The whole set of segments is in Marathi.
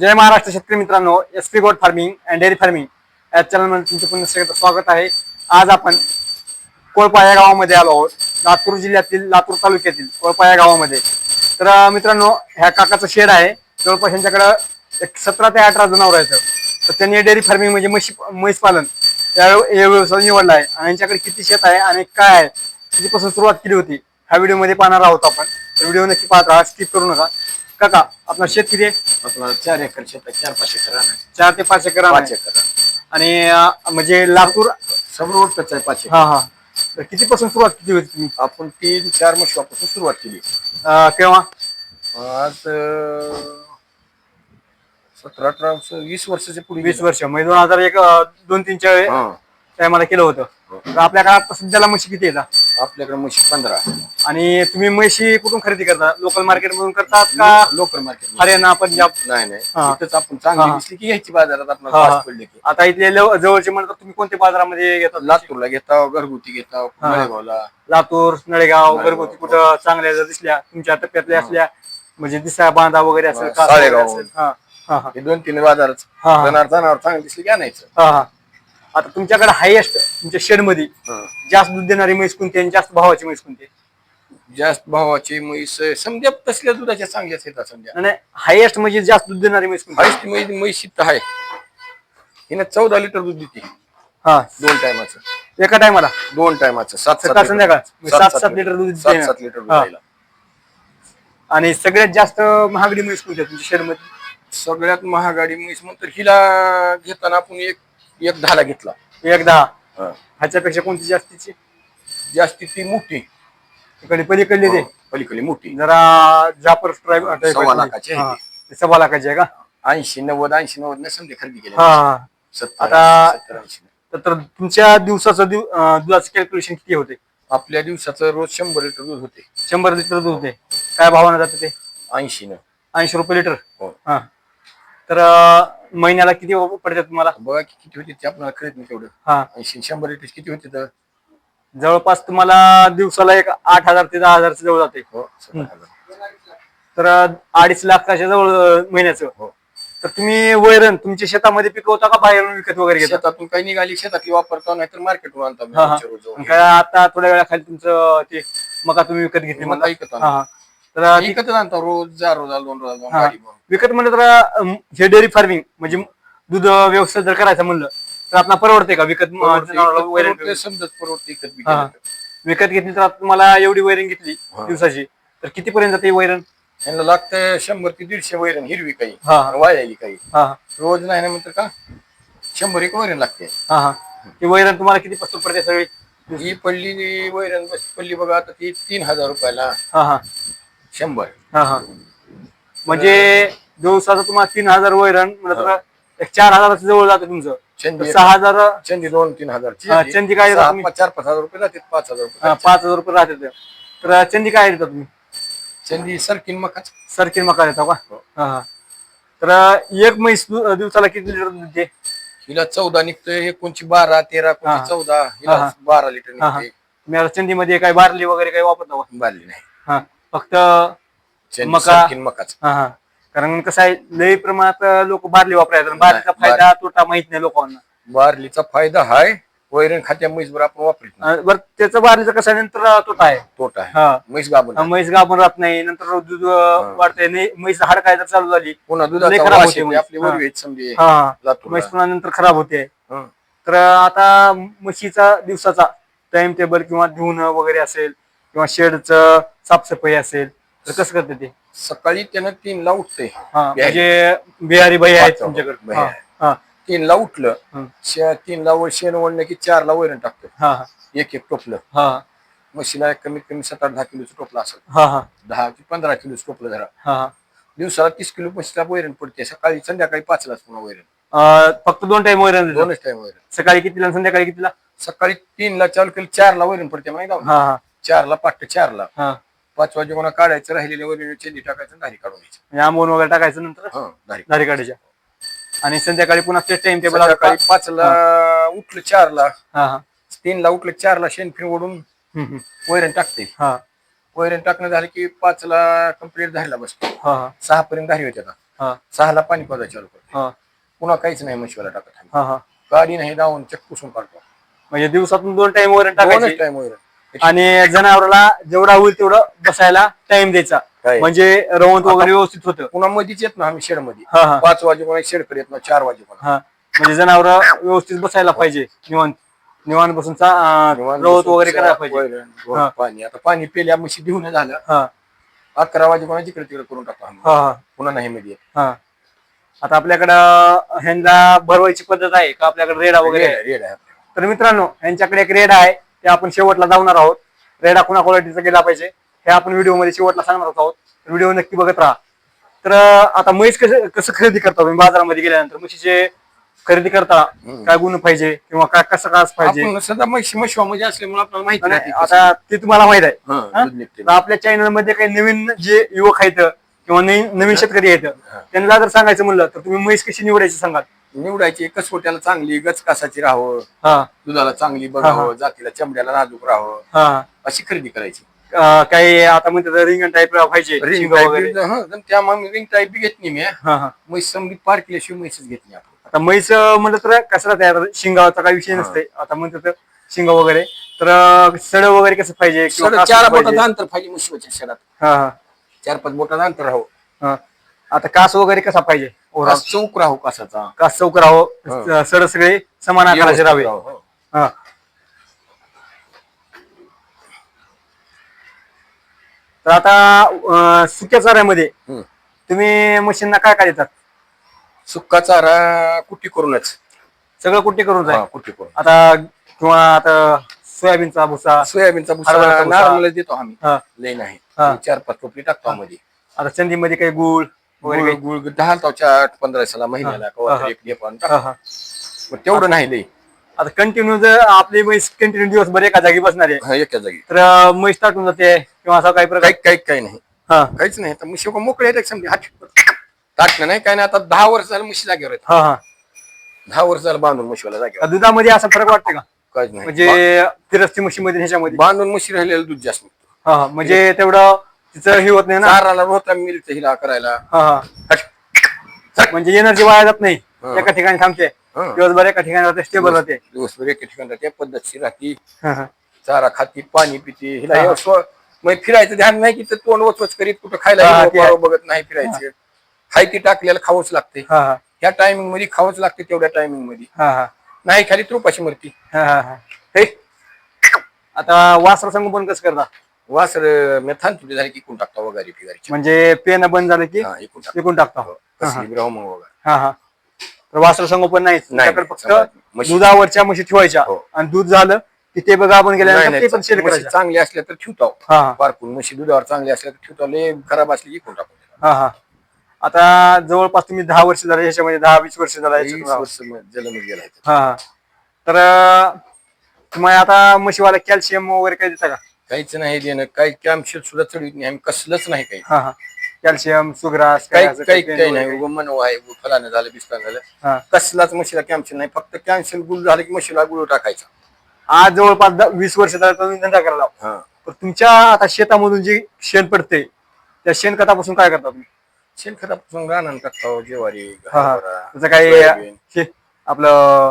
जय महाराष्ट्र शेतकरी मित्रांनो S P goat farming and dairy farming या चॅनलमध्ये तुमचं पुन्हा स्वागत आहे. आज आपण कोळपा या गावामध्ये आलो आहोत. लातूर जिल्ह्यातील लातूर तालुक्यातील कोळपा या गावामध्ये. तर मित्रांनो ह्या काकाचं शेड आहे. जवळपास यांच्याकडं एक सतरा ते अठरा जनावर आहेत. तर त्यांनी डेअरी फार्मिंग म्हणजे म्हशी म्हैस पालन या या व्यवसाय निवडला आहे. आणि यांच्याकडे किती शेत आहे आणि काय आहे कितीपासून सुरुवात केली होती ह्या व्हिडिओमध्ये पाहणार आहोत आपण. तर व्हिडिओ नक्की पाहत राहा स्किप करू नका. काका आपला शेत किती आहे. आपला चार एकर शेत आहे, चार पाच एकर. चार ते पाच एकर पाच आहे. एकर. आणि अं, म्हणजे लातूर समोर उठतच आहे पाच एकर. हा हा. तर कितीपासून सुरुवात किती होती तुम्ही? आपण तीन चार वर्षापासून सुरुवात केली. अं, केव्हा? आज अं, सतरा अठरा वर्ष वीस वर्षाच्या पुढे वीस वर्ष. म्हणजे दोन हजार एक अं, दोन तीनच्या हा. टायमाला केलं होतं. तर आपल्या काळात सध्याला म्हशी किती येतात आपल्याकडे म्हशी पंधरा. आणि तुम्ही म्हशी कुठून खरेदी करता? लोकल मार्केट मधून करतात का? Local market Haryana Punjab? नाही नाही. हा. इथंच आपण हा. चांगली दिसली की घ्यायची बाजारात आपण हा. पाच पडले की. आता इथले जवळचे म्हणतात तुम्ही कोणत्या बाजारामध्ये घेतात? लातूरला घेता घरगुती घेता मळेगावला. लातूर नळेगाव नळेगाव. घरगुती कुठं चांगल्या जर दिसल्या तुमच्या टप्प्यातल्या असल्या म्हणजे दिसा बांधा वगैरे असेल हा, साळेगाव. असेल. हा हा हा. हे दोन तीन बाजारात हा. जनावर जनावर चांगली दिसली की आणायचं. हा हा. आता तुमच्याकडे हायएस्ट तुमच्या शेडमध्ये हा. जास्त दूध देणारी म्हैस कोणती आणि जास्त भावाची म्हैस कोणती जास्त भावाची म्हैस समजा तसल्या दुधाच्या चांगल्याच येतात समजा नाही हायएस्ट म्हणजे जास्त दूध देणारी म्हैस कोणती हायस्ट म्हैस म्हैस इथं आहे हिनं चौदा लिटर दूध देते हा दोन टायमाचं एका टायमाला दोन टायमाचं सात सकाळ सात संध्याकाळ? लिटर. सात- सात लिटर दूध सात देणार. सात लिटर दूध हा. द्यायला. आणि सगळ्यात जास्त महागडी म्हैस कोणती आहे तुमच्या शेडमध्ये सगळ्यात महागाडी म्हैस म्हणतो हिला घेताना आपण एक एक दहाला घेतला. एक दहा हा. ह्याच्यापेक्षा कोणती जास्तीची? जास्ती ती मोठी. इकडे पलीकडली ते पलीकडे मोठी. जरा जापर हो. सव्वा लाखाची आहे हा. सव्वा लाखाची आहे का? ऐंशी नव्वद ऐंशी नव्वद नाही समजा खरेदी केली हा. हा सत्तर आता- सत्तर ऐंशी. तर- तर तुमच्या दिवसाचं दिव- अं, दुधाचं कॅल्क्युलेशन किती होते? आपल्या दिवसाचं रोज शंभर लिटर दूध होते. शंभर लिटर दूध होते. काय भावानं जाते ते? ऐंशी न. ऐंशी रुपये लिटर? हो. हा. तर अं, महिन्याला किती पडतात तुम्हाला बघा की किती होते ते आपल्याला कळत नाही तेवढं हा ऐंशी शंभर लिटर किती होते तर जवळपास तुम्हाला दिवसाला एक आठ हजार ते दहा हजारच्या जवळ जाते हो हजार. तर अडीच लाखाच्या जवळ महिन्याचं हो तर तुम्ही वैरण तुमच्या शेतामध्ये पिकवता का बाहेरून विकत वगैरे घेता शेतातून काही निघाली शेतातली वापरतो नाही तर मार्केटवर आणतो आम्ही हा, हा. रोजच्या रोज जाऊन. काय आता थोड्या वेळाखाली तुमचं ते मका तुम्ही विकत घेतली मका. विकत आणतो. हा हा तर ती- विकतच आणतो रोज जा रोज दोन रोज हा. गाडी भरून. विकत म्हणलं तर अं, हे डेअरी फार्मिंग म्हणजे दूध व्यवसाय जर करायचं म्हणलं तर आपला परवडते का विकत अं, परवडते, जनावराला विकत वैरण परवडते, समजत परवडते विकत बी हा. केलं तर. विकत घेतली तर आता तुम्हाला एवढी वैरण घेतली हा. दिवसाची तर कितीपर्यंत जाते वैरण यांना लागतं शंभर ते दीडशे वैरण हिरवी काही हा. वायाली काही हा हा रोज नाही ना म्हणतात का शंभर एक वैरण लागते हा हा ती वैरण तुम्हाला किती पस्तू पडते सगळी ही पडली वैरण बस पडली बघा आता ती तीन हजार रुपयाला हा हा शंभर. हा हा. म्हणजे दिवसाचं तुम्हाला तीन हजार वैरण म्हणलं तर एक चार हजाराच्या जवळ जातं तुमचं. चंदी सहा हजार चंदी दोन तीन हजार. हा, चंदी काय तुम्ही? चार पाच हजार रुपये जाते पाच हजार हा, रुपये पाच हजार रुपये राहते ते. तर चंदी काय देता तुम्ही? चंदी सरकीन मकाच. सरकीन मका देता का? हो. हा हा. तर एक म्हैस दु- दिवसाला किती लिटर दूध देते? हिला चौदा निघतोय हे कोणची बारा तेरा हा. कोणची चौदा हा, हिला हा. बारा लिटर हा, हा. निघते आता चंदीमध्ये काय बारली वगैरे काही वापरता का? बारली नाही. हा. फक्त मका. मकाच. हा कारण कसं आहे लई प्रमाणात लोक बारली वापरायचं बारलीचा फायदा तोटा माहीत नाही लोकांना. बारलीचा फायदा हाय वैरण खात्या म्हैसभर आपण वापरीत बरं त्याचं बारलीचं कसं नंतर तोटा आहे. तोटा आहे. म्हैस गाभण म्हैस गाभण राहत नाही नंतर दूध वाढतंय. नाही म्हैस हाड काय जर चालू झाली. पुन्हा लय दुधाचा खराब होते. आपली. म्हैस पुन्हा नंतर खराब होते. तर आता म्हशीचा दिवसाचा टाइम टेबल किंवा धुणं वगैरे असेल किंवा शेडचं साफसफाई असेल तर कसं करते ते? सकाळी त्यानं तीनला उठते हा. म्हणजे बिहारी बाई आहेत पाच तुमच्याकडे. हा. हा. तीनला उठलं. शे- तीनला वर शेण ओढलं की चारला वैरण टाकतो हा एक एक टोपलं. हा. म्हशीला कमीत कमी सात आठ दहा किलोचं टोपलं असेल. हा हा. दहा ते पंधरा किलोचं टोपलं धरा हा दिवसाला तीस किलो म्हशीला वैरण पडते सकाळी संध्याकाळी पाचलाच पुन्हा वैरण. अं, फक्त दोन टाइम वैरण देतात. दोनच टाइम वैरण. सकाळी कितीला आणि संध्याकाळी कितीला? सकाळी तीनला चालू केलं चारला वैरण पडते माहिती आहे का? हा हा. चारला पाठ चारला. हा. पाच वाजे कोणा काढायचं राहिलेल्या वैरण चेंदी टाकायचं आणि धारी काढून घ्यायचं म्हणजे आंबवून वगैरे टाकायचं नंतर? हं, धारी काढायच्या. आणि संध्याकाळी पुन्हा ते टाइम टेबल संध्याकाळी पाचला उठलं चारला. हा हा. तीनला उठलं चारला शेण फिर ओढून हम्म, हम्म. वैरण टाकते. हा. वैरण टाकणं झालं की पाचला कंप्लीट धारीला बसतो. हा हा. सहा पर्यंत धारी होते आता. हा. सहाला पाणी पाजायला चालू करतो. हा. पुन्हा काहीच नाही म्हशीला टाकत आम्ही. हा हा. गाडी नाही दावून चक पुसून काढतो म्हणजे दिवसातून दोन टाइम वगैरे दोनच टाकायचे. टाइम वगैरे आणि जनावराला जेवढा होईल तेवढं बसायला टाइम द्यायचा. काय? म्हणजे रवंत वगैरे व्यवस्थित होतं. पुन्हा मधीच येत ना आम्ही शेडमध्ये हा हा. पाच वाजेपर्यंत शेडकडे येत ना चार वाजेपर्यंत. हा. म्हणजे जनावर व्यवस्थित बसायला पाहिजे निवांत. निवांत बसून चा- अं, निवांत रवत बसून वगैरे करायला पाहिजे. वैरण, हा. पाणी. आता पाणी पेल्या म्हशी देऊन झालं. हा. अकरा वाजेपर्यंत जिकडे तिकडे करून टाकतो आम्ही. हा हा. पुन्हा नाही मध्ये येत. हा. आता आपल्याकडं ह्यांना भरवायची पद्धत आहे का? आपल्याकडे रेडा वगैरे आहे? रेड रेड आहे आपल्याकडे. तर मित्रांनो यांच्याकडे एक रेडा आहे. ते आपण शेवटला जाणार आहोत. रेडा कुणा क्वालिटीचा गेला पाहिजे हे आपण व्हिडिओमध्ये शेवटला सांगणार आहोत. व्हिडिओ नक्की बघत राहा. तर आता म्हैस कसं कसं खरेदी करता तुम्ही? बाजारामध्ये गेल्यानंतर म्हशीचे खरेदी करता. काय गुण पाहिजे किंवा काय कसं काय पाहिजे? सध्या म्हशी असल्यामुळे आपल्याला माहिती नाही आता ते तुम्हाला माहीत आहे. तर आपल्या चॅनलमध्ये काही नवीन जे युवक आहेत किंवा नवीन नवीन शेतकरी आहेत. त्यांना जर सांगायचं म्हणलं तर तुम्ही म्हैस कशी निवडायची सांगाल? निवडायची कसोट्याला चांगली गच कासाची राहावं हा. दुधाला चांगली बघावं जातीला चमड्याला नाजूक राहावं हा. अशी खरेदी करायची. अं, काही आता म्हणतात रिंगण टाईप पाहिजे रिंग शिंग वगैरे. त्या मग रिंग टाईप बी घेत नाही मी. हा हा. म्हैस समजी पार केल्याशिवाय म्हैसच घेत नाही आपण. आता म्हैस अं, म्हणलं तर कसं राहते शिंगाचा काही विषय नसते आता म्हणतात शिंग वगैरे. तर अं, सड वगैरे कसं पाहिजे किंवा सड कासव चार पाहिजे. बोटाचं अंतर पाहिजे म्हशीच्या हा हा. चार पाच बोटाचं अंतर राहो हा. आता कास वगैरे कसा पाहिजे? चौक राहो कासाचा कास चौक सड सगळे समान आकाराचे राहावे. राहो, हो. हा. तर आता सुक्या चाऱ्यामध्ये. तुम्ही मशीनना काय काय देतात? सुक्का चारा कुट्टी करूनच. सगळं कुठे करून हा, जाईल कुट्टी करून. आता किंवा आता सोयाबीनचा भुसा सोयाबीनचा हरभऱ्याचा भुसा. देतो आम्ही. हा. लय नाही. हा. चार पाच टोपली टाकतो मध्ये आता चंदीमध्ये काही गुळ वगैरे गुळ काही गुळ दहा चार पंधरा साला महिन्याला कवा हा. एक हा, हा. तेवढं नाही आता कंटिन्यू जर आपली म्हैस कंटिन्यू दिवसभर एका जागी बसणार आहे हा, एका जागी. तर अं, म्हैस टाकून जाते किंवा असा काही प्रकार? काही काही काही नाही. हा. काहीच नाही. तर म्हशी मोकळे आहेत समजा हात टाकणं नाही काय नाही. आता दहा वर्ष झालं म्हशी जागेवर आहेत. हा हा. दहा वर्ष झालं बांधून म्हशीला जागेवर. दुधामध्ये असा फरक वाटते का? काहीच नाही. म्हणजे फिरस्ती म्हशीमध्ये ह्याच्यामध्ये? बांधून म्हशी राहिलेलं दूध जास्त निघतं. हा हा. म्हणजे तेवढं तिचं हे होत नाही ना चाराला रोता मिळतं हिला करायला हा हा. म्हणजे एनर्जी वाया जात नाही. एका ठिकाणी थांबते हा. दिवसभर एका ठिकाणी राहते स्टेबल राहते दिवसभर एका ठिकाणी राहते पद्धतशीर राहती हा, हा. चारा खाती पाणी पिते हिला हा. स्व- फिरायचं ध्यान नाही की ते तोंड वचवच करीत कुठं खायला हा, ते आहे. बघत नाही फिरायचं हाय ती टाकलेलं खावंच लागते हा, हा. ह्या टायमिंगमध्ये खावंच लागते तेवढ्या टायमिंगमध्ये हा, हा. नाही खाली त्रुपाशी मरती हा, हा, हा. हे आता वासर संगोपन कसं करता वासर मेथान तुझी झाली की कोण टाकता वगैरे फिगारीची म्हणजे पेन बंद झालं की हा एकूण टाकता. विकून टाकता. हो, कसली मग वगैरे. हा हा. तर वासर संगोपन नाही नाही, फक्त म्हशी. दुधावरच्या म्हशी ठेवायच्या. हो. आणि दूध झालं की ते बघा आपण नाही, गेल्यानंतर नाही, ते पण सेल म्हशी करायच्या. चांगली असल्या तर ठेवतो. हा हा. पारकून म्हशी दुधावर चांगली असल्या तर ठेवतो. लय खराब असली की कोण टाकतो हा हा. आता जवळपास तुम्ही दहा वर्ष झाले याच्यामध्ये दहा वीस वर्ष झाला याच्यात. वर्ष गेला. हा हा. तर अं, तुम्ही आता म्हशीवाला कॅल्शियम वगैरे काही देता का? काहीच नाही देणं काही कॅम्पशीट सुद्धा चढवीत नाही आम्ही कसलंच नाही काही. हा हा. कॅल्शियम सुग्रास काही काही काही नाही उगं मनव आहे फलानं झालं बिस्तान झालं. हा. कसलाच म्हशीला कॅम्पशील नाही फक्त कॅन्सल गुळ झालं की म्हशीला गुळ टाकायचा. आज जवळपास द- वीस वर्ष झालं तुम्ही धंदा करायला हा. तुमच्या आता शेतामधून जे शेण पडते त्या शेणखतापासून काय करता तुम्ही? शेणखतापासून रानान टाकतो ज्वारी हा हा. हरभरा, त्याचं काही सोयाबीन, आपलं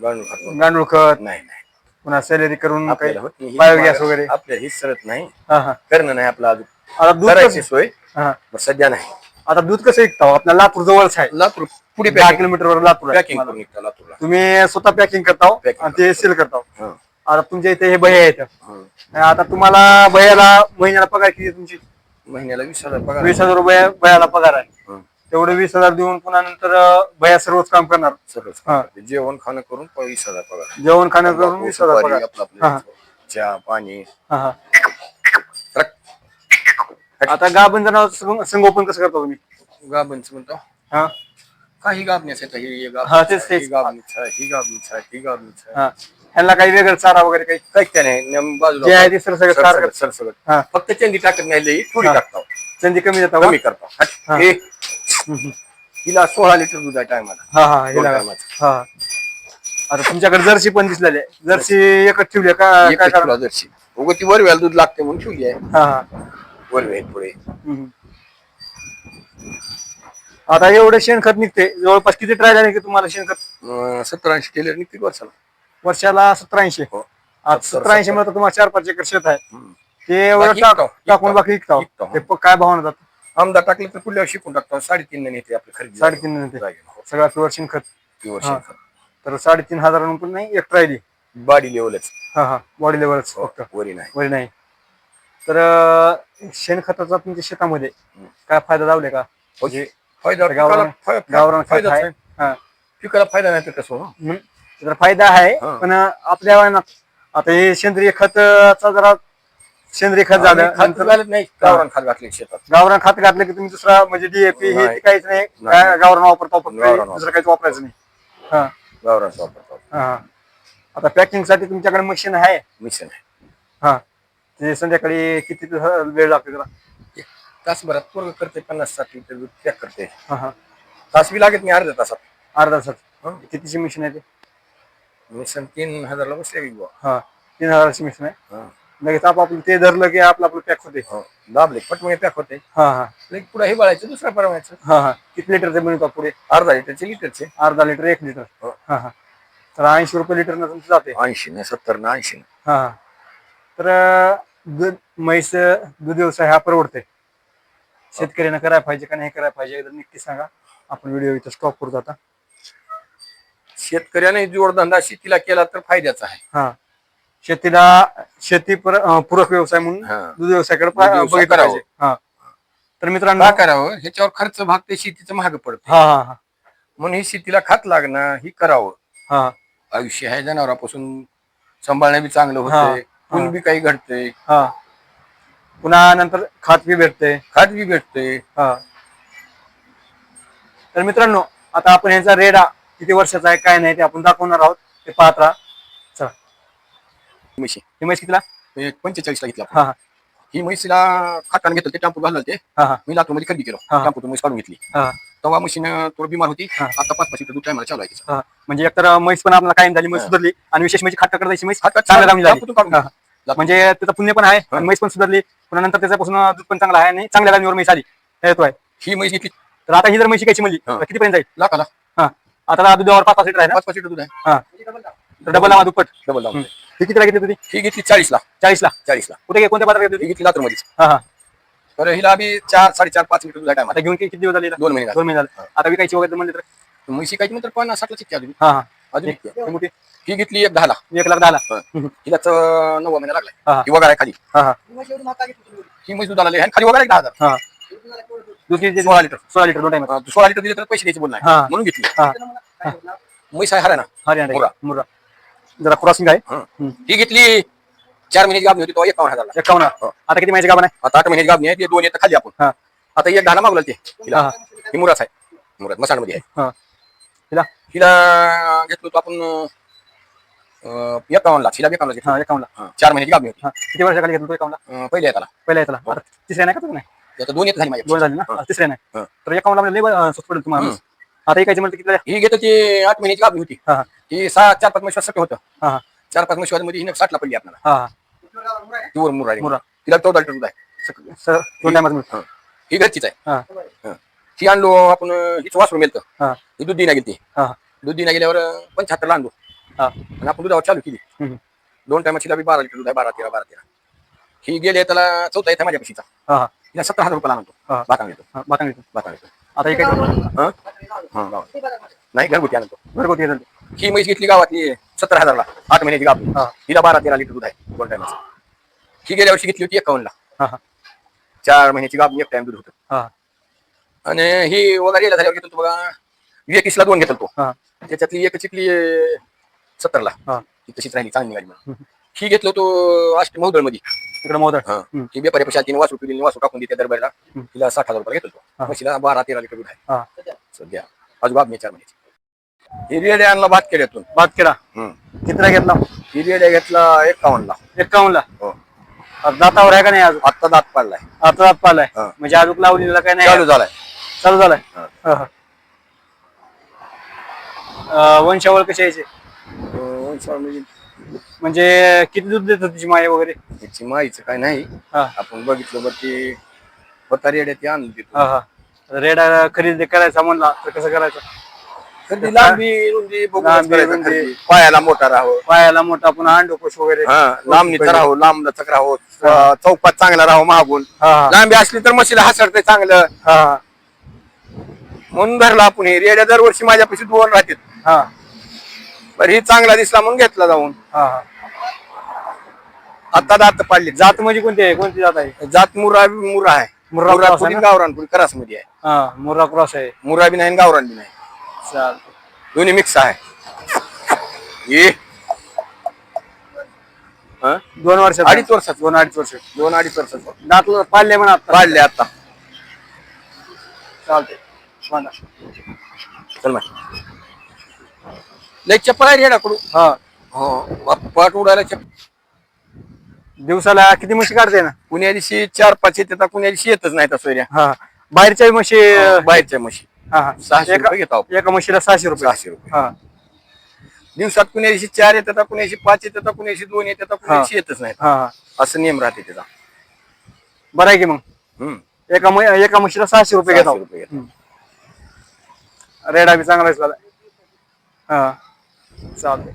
गांडूळ खत. गांडूळ खत? नाही नाही. पुन्हा सॅलरी करून काही आपल्याला होत नाही. बायोगॅस वगैरे? आपल्याला हे सरत नाही. हा हा. करणं नाही आपलं अजून. आता दूध करायची सोय हा. पण सध्या नाही. आता दूध कसं विकता आपल्या लातूर जवळच आहे. लातूर पुढे दहा किलोमीटरवर लातूर आहे पॅकिंग तुम्हाला. करून निघतं लातूरला. तुम्ही स्वतः पॅकिंग करता हो? Packing आणि ते सेल करता हो. हा, आता तुमच्या इथे हे भैया आहेत हा. आता तुम्हाला भैयाला महिन्याला पगार किती आहे तुमची? महिन्याला वीस हजार पगार वीस हजार रुपये भैयाला पगार आहे. हा, तेवढे वीस हजार देऊन पुन्हा नंतर अं, भैया सर्वच काम करणार सर्वच हा. जेवण खाणं करून प- वीस हजार पगार जेवण खाणं करून वीस हजार सुपारी, पगार आपलं हा. चहा पाणी हा हा आता गाभण जनावर संगोपन कसं करता तुम्ही गाभणच म्हणतो हा काही गाभण्याच आहे ही ही हा, तेच- आहे, तेच. ही गाभणीच आहे, ही गाभणीच आहे, ही गाभणीच आहे. हा ह्यांना काही वेगळं चारा वगैरे काही काहीच काय नाही नेम बाजूला जे आहे ते. हा फक्त चंदी टाकत नाही लई थोडी हा. टाकतो संधी कमी देता का? कमी करतो. हा. हे. हिला सोळा लिटर दूध आहे टायमाला. हा हा हे दोन लागा. टायमाचं. हा. आता तुमच्याकडे जर्सी पण दिसलेले जर्सी एकच ठेवली आहे का एकच काय तुला करणार? जर्सी. उगं ती वरव्याला दूध लागते म्हणून ठेवली आहे. हा हा. वरवे पुढे. हम्म. आता एवढं शेणखत निघते जवळपास किती ट्राय झाले की तुम्हाला शेणखत? सत्तर ऐंशी केले निघतील वर्षाला. वर्षाला सतरा ऐंशी हो. आज सतरा ऐंशी मध्ये तुम्हाला चार पाच एकर शेत आहे. हम्म. ते एवढं बाकी टाक- विकतो, टाकून विकतो. बाकी विकतो. विकतो. ते प- काय भावानं जात? आमदार टाकले तर पुढल्या शिकून टाकतो साडेतीन नेते आपली खरेदी साडेतीन नेते. जागेवर. सगळा प्युअर शेणखत pure हा. शेणखत. तर साडेतीन हजार पण नाही एक ट्रायली बाडी लेवलच हा हा बॉडी लेवलच हो, फक्त वरी नाही वरी नाही तर अं, शेणखताचा तुमच्या शेतामध्ये हम्म. काय फायदा लावले का म्हणजे फायदा गावरान- पिकाला फाय- गावरान खत फायदाच आहे आहे. हा. पिकाला फायदा नाही तर कसं हो? हम्म. तर फायदा आहे हा. पण आपल्या आता हे सेंद्रिय खतचा जरा सेंद्रिय खत झालं आम्ही खात नंतर घालत नाही गावरान खात घातले शेतात. गावरान खत घातलं की तुम्ही दुसरा म्हणजे डीएपी हे. ते काहीच नाही. गावरान वापरतो गावरान दुसरं काहीच वापरायचं नाही. हा. गावरान वापरतो हा. आता पॅकिंगसाठी तुमच्याकडे मशीन आहे? मिशन आहे. हा. ते संध्याकाळी किती दिवस वेळ लागतो त्याला? तासभरात पोरग करते पन्नाससाठी तर पॅक करते. हा हा. तास बी लागत नाही अर्ध्या तासात. अर्धा तासात. हं. कितीची मशीन आहे ते? मिशन तीन हजारला बसले की बुवा. हा. तीन हजाराची मशीन आहे. हं. लगेच आपापलं ते धरलं की आपलं आपलं पॅक होते. हो. दाबले पटमळे पॅक होते. हा हा. लगे पुढे हे बळायचं दुसरा परवायचं. हा हा. किती लिटरचे बनवतो पुढे? अर्धा लिटरचे लिटरचे अर्धा लिटर एक लिटर हो. हा हा. तर ऐंशी रुपये लिटर तुमचं जाते ऐंशी नाही सत्तर ना ऐंशी हा हा. तर अं, दूध म्हैस दूध व्यवसाय हा परवडते शेतकऱ्यांना करायला पाहिजे का नाही करायला पाहिजे एकदा नक्की सांगा. आपण व्हिडिओ इथं स्टॉप करतो आता. शेतकऱ्याने जोडधंदा शेतीला केला तर फायद्याचा आहे. हा. शेतीला शेती पर- पूरक व्यवसाय म्हणून हा. दूध व्यवसायाकडे दूध व्यवसाय बघितलं करावं. पाहिजे. हा. तर मित्रांनो का करावं? ह्याच्यावर खर्च भागते शेतीचं महाग पडतं. हा हा हा. म्हणून ही शेतीला खात लागणं ही करावं. हा. आयुष्य आहे जनावरापासून सांभाळणं बी चांगलं हा. होतंय. ऊन बी काही घडतंय हा. पुन्हा नंतर खात बी भेटते. खात बी भेटतंय. हा. तर मित्रांनो आता आपण ह्याचा रेडा किती वर्षाचा आहे काय नाही ते आपण दाखवणार आहोत. ते पाहत राहा. म्हशी. ही म्हैस कितीला? एक पंचेचाळीसला घेतला हा हा. ही म्हशीला खाताना घेतलं ते टॅम्पो घाललं ते हा हा. मी लातूरमध्ये खरेदी केलं. हा. टॅम्पो म्हैस काढून घेतली. हा. तेव्हा म्हशीन थोडं बिमार होती. हा. आता पाच पाच लिटर दूध टायमाला चालू आहे तिचं. हा. म्हणजे एकतर म्हैस पण आपल्याला कायम झाली म्हैस हा. सुधारली आणि विशेष म्हणजे खाट करायची म्हैस खाट चांगल्या झाली. काढून हा. म्हणजे त्याचं पुण्य पण आहे हा. आणि म्हैस पण सुधारली. पुन्हा नंतर त्याच्यापासून दूध पण चांगलं आहे आणि चांगल्या दामीवर म्हैस आली. हे येतोय ही म्हैस घेतली. तर आता ही जर म्हशी कायची म्हणली हा. तर कितीपर्यंत जाईल? लाखाला. हा. आता दुधावर पाच पाच लिटर आहे ना? पाच पाच लिटर दूध आहे. हा. डबल लावा दुप्पट. डबल लावून. ही कितीला घेतली तुझी ही घेतली चाळीसला. चाळीसला. चाळीसला. कुठे कोणत्या बाजारात घेतली ही घेतली लातूर मध्येच हा हा. तर हिला आम्ही चार साडेचार पाच लिटर आहे टायमाला आता घेऊन किती दिवस झाले हिला? दोन महिने झाले. दोन महिने झाले. आता विकायची वगैरे म्हणले तर? म्हशी काही नंतर पन्नास साठला चिक्की अजून. हा हा. अजून मोठी घेतली एक दहाला. एक लाख दहाला. हं. हिला च- नववा महिना लागलाय. हा. ही. वगैरे खाली. हा हा. ही म्हैस दुधाला लय आणि खाली वगैरे दहा हजार. हा. किती सोळा लिटर. सोळा लिटर दोन टाइम अं, सोळा लिटर दिले तर पैसे द्यायचे बोलणार हा. म्हणून घेतली. हा. म्हैस आहे हरा ना हरियाणा मुर्रा. मुर्रा. जरा क्रॉसिंग आहे. हम्म. ही घेतली चार महिन्याची गाभणी होती तो एकावन्न हजारला. एकावन्न हो. आता किती महिन्याची गाभण आहे? आता आठ महिन्याची गाभणी आहे ते दोन येतं खाली आपण. हा. आता एक दहाला मागवलं ते हिला. हा. ही मुराच आहे मुरात मसाणमध्ये आहे. हा. तिला हिला घेतलो तो आपण अं, एकावन्नला. हिला एकावन्न घेतलं. हा एकावन्नला. हा, चार महिन्याची गाभणी होती. हा. किती वर्षाखाली घेतलं तो एकावन्नला? अं, पहिल्या येताला. पहिला येतला. आता तिसऱ्या नाही का नाही? आता दोन येत झाली माझ्या दोन झाली ना? आता तिसऱ्या नाही. हा. तर एकावन्नला म्हणजे अं, स्वस्त पडेल तुम्हाला. आता एकाची म्हणते किती ही घेत होती आठ महिन्याची गाभणी होती. हा हा. ही सहा चार पाच महिन्यात सगळं होतं. हा हा. चार पाच महिन्यात मध्ये हिने साठला पडली आपल्याला हा. हा ती वर मुरा. मुर्रा. तिला चौदा लिटर दूध आहे. सक- स- दोन टायमात मिळतो. हं. ही घरचीच आहे. हा. हं. ही आणलो आपण हिच वासरू मिळतं हा. ही दूध दिना गेली हा दूध दिना गेल्यावर पंच्याहत्तरला आणलो हा. आणि आपण दुधावर चालू केली. हम्म. दोन टायमाची बी बारा लिटर दूध आहे बारा तेरा बारा तेरा. ही गेले त्याला चौथा येते माझ्या पशीचा हा हा. हिला सत्तर हजार रुपये आणतो हा. बाता मिळतो हा बाता मिळतो बाता मिळतो आता हं? हं. नाही घरगुती आणतो. घरगुती येतं ही म्हैस घेतली गावातली सत्तर हजारला. आठ महिन्याची गाव. हिला बारा तेरा लिटर दूध आहे दोन टायमाचं ही गेल्या वर्षी घेतली होती एकावन्नला. हा हा. चार महिन्याची गाव एक टाइम दूध होतं. हा. आणि ही वगैरे झाल्यावर घेतो बघा एकवीसला दोन घेतो तो. हा. त्याच्यातली एक चिकली सत्तरला. हा. ती तशीच राहिली चांगली गाडी म्हणून. ही घेतलो तो अष्ट महोदळमध्ये मोदक हम्म. ही बेपारी पैसा तिने वासू केली वासू टाकून देते दरबारला. तिला साठ हजार रुपये घेतलो हा. तो म्हशीला बारा तेरा लिटर दूध आहे. सध्या अजून बाब चार महिन्याची. ही रेड्या आणला भात केल्यातून बात केला कितीला घेतला? ही रेड्या घेतला एकावन्नला. एकावन्नला? हो. आता दातावर आहे का नाही अजून? आत्ता दात पाडलाय. आता दात पाहिलाय हा. म्हणजे अजून लावलेला काय नाही? चालू झालाय. चालू झालाय? हा. हा, हा. अं, वंशावळ कशी यायचे अं, स्वामी, म्हणजे? किती दूध देतात तुझी माय वगैरे? हिची माईचं काय नाही. हा. आपण बघितलं बरं ती होता रेड्या ती आणून देतो. हा हा. रेड खरेदी करायचा म्हणला तर कसं करायचं? कधी लांबी रुंदी बघूनच लांबी, करायचं रुंदी. खरेदी. पायाला मोठा राहावं पायाला मोठा पुन्हा अंडकोश वगैरे हा लांबणीचं राहावं लांब लचक राहावं अं, चौकात चांगला राहावं मागून. हा. लांबी असली तर म्हशीला हसडतंय चांगलं. हा. म्हणून धरला आपण हे. रेड्या दरवर्षी माझ्यापाशी दोन राहतात. हा. बरं ही चांगला दिसला म्हणून घेतला जाऊन. हा. हा आता दात पाडली. जात म्हणजे कोणती आहे? कोणती जात आहे? जात मुरा मुरा आहे. मुर्रा मुरा क्रॉस आहे पुढील ना? गावरान पुढील करासमध्ये आहे. हा मुर्रा क्रॉस आहे. मुरा बी नाही आणि गावरान बी नाही. दोन्ही मिक्स आहे. ये. हं? दोन वर्षात. अडीच वर्षात. दोन अडीच वर्ष दोन अडीच वर्षात. दात पाडले म्हणा आता. पाडले आता. चालते म्हणा चल मग लय चप्पल आहे रेडाकडू हा. हो पाठ उडायला चप्पल दिवसाला किती म्हशी काढते ना? कुण्या दिवशी चार पाच येतात कुण्या दिवशी येतच नाही सोयऱ्या हा. बाहेरच्या म्हशी बाहेरच्या म्हशी. हा हा. सहाशे एका रुपये घेतो आपण. एका म्हशीला सहाशे रुपये. सहाशे रुपये. हा. दिवसात कुण्या दिवशी चार येतात कुण्या दिवशी पाच येतात कुण्या दिवशी दोन येतात कुण्या. दिवशी येतच नाही हा. हा असं नियम राहते त्याचा. बरं आहे की मग? हम्म. एका मै- एका म्हशीला सहाशे रुपये सहाशे घेतो रुपये घेतो. रेडा बी चांगला आहे हा. चालते